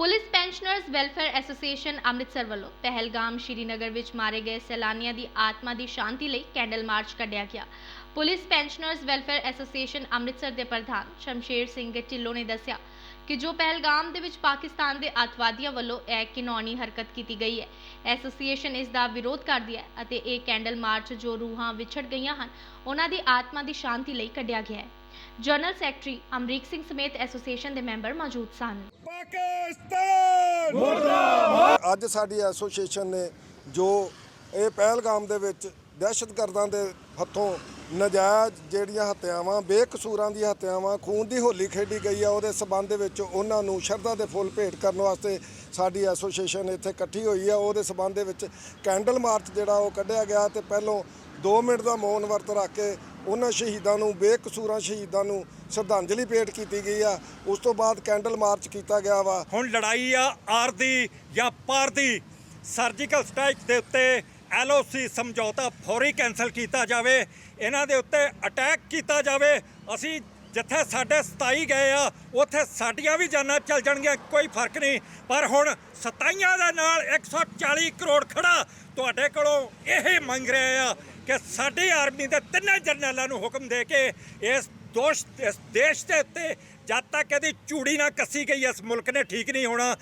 Police pensioners welfare association Amritsar ਵੱਲੋਂ ਪਹਿਲਗਾਮ ਸ਼੍ਰੀਨਗਰ ਵਿੱਚ ਮਾਰੇ ਗਏ ਸੈਲਾਨੀਆਂ ਦੀ ਆਤਮਾ ਦੀ ਸ਼ਾਂਤੀ ਲਈ ਕੈਂਡਲ ਮਾਰਚ ਕੱਢਿਆ ਗਿਆ। Police pensioners welfare association Amritsar ਦੇ ਪ੍ਰਧਾਨ ਸ਼ਮਸ਼ੇਰ ਸਿੰਘ ਢਿੱਲੋਂ ਨੇ ਦੱਸਿਆ ਕਿ ਜੋ ਪਹਿਲਗਾਮ ਦੇ ਵਿੱਚ ਪਾਕਿਸਤਾਨ ਦੇ ਅੱਤਵਾਦੀਆਂ ਵੱਲੋਂ ਇਹ ਘਿਨੌਣੀ ਹਰਕਤ ਕੀਤੀ ਗਈ ਹੈ। ਐਸੋਸੀਏਸ਼ਨ ਇਸ ਦਾ ਵਿਰੋਧ ਕਰਦੀ ਹੈ ਅਤੇ ਇਹ ਕੈਂਡਲ ਮਾਰਚ ਜੋ ਰੂਹਾਂ ਵਿਛੜ ਗਈਆਂ ਹਨ ਉਹਨਾਂ ਦੀ ਆਤਮਾ ਦੀ ਸ਼ਾਂਤੀ ਲਈ ਕੱਢਿਆ ਗਿਆ ਹੈ। ਜਨਰਲ ਸੈਕਟਰੀ ਅਮਰੀਕ ਸਿੰਘ ਸਮੇਤ ਐਸੋਸੀਏਸ਼ਨ ਦੇ ਮੈਂਬਰ ਮੌਜੂਦ ਸਨ। ਪਾਕਿਸਤਾਨ! ਅੱਜ ਸਾਡੀ ਐਸੋਸੀਏਸ਼ਨ ਨੇ ਜੋ ਇਹ ਪਹਿਲਗਾਮ ਦੇ ਵਿੱਚ ਦਹਿਸ਼ਤਗਰਦਾਂ ਦੇ ਹੱਥੋਂ ਨਜਾਇਜ਼ ਜਿਹੜੀਆਂ ਹੱਤਿਆਵਾਂ, ਬੇਕਸੂਰਾਂ ਦੀਆਂ ਹੱਤਿਆਵਾਂ, ਖੂਨ ਦੀ ਹੋਲੀ ਖੇਡੀ ਗਈ ਆ, ਉਹਦੇ ਸਬੰਧ ਦੇ ਵਿੱਚ ਉਹਨਾਂ ਨੂੰ ਸ਼ਰਧਾ ਦੇ ਫੁੱਲ ਭੇਟ ਕਰਨ ਵਾਸਤੇ ਸਾਡੀ ਐਸੋਸੀਏਸ਼ਨ ਇੱਥੇ ਇਕੱਠੀ ਹੋਈ ਆ। ਉਹਦੇ ਸਬੰਧ ਦੇ ਵਿੱਚ ਕੈਂਡਲ ਮਾਰਚ ਜਿਹੜਾ ਉਹ ਕੱਢਿਆ ਗਿਆ ਤੇ ਪਹਿਲੋਂ 2 ਮਿੰਟ ਦਾ ਮੌਨ ਵਰਤ ਰੱਖ ਕੇ ਉਹਨਾਂ ਸ਼ਹੀਦਾਂ ਨੂੰ, ਬੇਕਸੂਰਾਂ ਸ਼ਹੀਦਾਂ ਨੂੰ ਸ਼ਰਧਾਂਜਲੀ ਭੇਟ ਕੀਤੀ ਗਈ ਆ। ਉਸ ਤੋਂ ਬਾਅਦ ਕੈਂਡਲ ਮਾਰਚ ਕੀਤਾ ਗਿਆ ਵਾ। ਹੁਣ ਲੜਾਈ ਆ ਆਰਦੀ ਜਾਂ ਪਾਰਦੀ ਸਰਜੀਕਲ ਸਟ੍ਰਾਈਕ ਦੇ ਉੱਤੇ ਐਲਓਸੀ ਸਮਝੌਤਾ ਫੌਰੀ ਕੈਨਸਲ ਕੀਤਾ ਜਾਵੇ, ਇਹਨਾਂ ਦੇ ਉੱਤੇ ਅਟੈਕ ਕੀਤਾ ਜਾਵੇ। ਅਸੀਂ ਜਿੱਥੇ ਸਾਡੇ 27 ਗਏ ਆ, ਉੱਥੇ ਸਾਡੀਆਂ ਵੀ ਜਾਨਾਂ ਚੱਲ ਜਾਣਗੀਆਂ, ਕੋਈ ਫ਼ਰਕ ਨਹੀਂ। ਪਰ ਹੁਣ 27 ਦੇ ਨਾਲ 140 ਕਰੋੜ ਖੜਾ ਤੁਹਾਡੇ ਕੋਲੋਂ ਇਹ ਮੰਗ ਰਹੇ ਆ ਕਿ ਸਾਡੀ ਆਰਮੀ ਦੇ ਤਿੰਨੇ ਜਰਨੈਲਾਂ ਨੂੰ ਹੁਕਮ ਦੇ ਕੇ ਇਸ ਦੋਸ਼ ਇਸ ਦੇਸ਼ ਦੇ ਉੱਤੇ ਜਦ ਤੱਕ ਇਹਦੀ ਚੂੜੀ ਨਾ ਕੱਸੀ ਗਈ, ਇਸ ਮੁਲਕ ਨੇ ਠੀਕ ਨਹੀਂ ਹੋਣਾ।